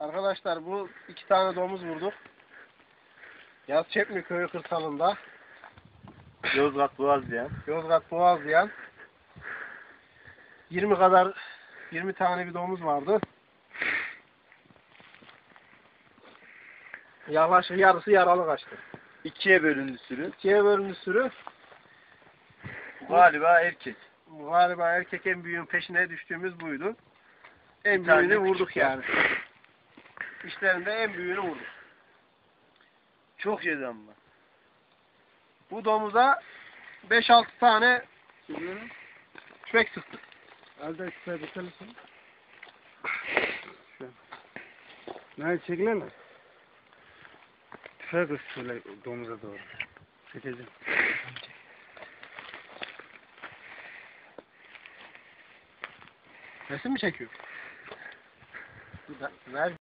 Arkadaşlar bu iki tane domuz vurduk. Yaz Çepmi köyü kırsalında. Yozgat Boğaz diyen. Yozgat Boğazlayan. 20 kadar 20 tane bir domuz vardı. Yaklaşık yarısı yaralı kaçtı. İkiye bölündü sürü. İkiye bölündü sürü. Galiba erkek. Galiba erkek en büyüğün peşine düştüğümüz buydu. En büyüğünü vurduk yani. İşlerinde en büyüğünü vurduk. Çok yedi ama. Bu domuza 5-6 tane tüfek sıktık. Elde size bitirirsin. Ne çekilen mi? Tüfek üstüyle domuza doğru. Çekeceğim. Resim mi çekiyor? Ver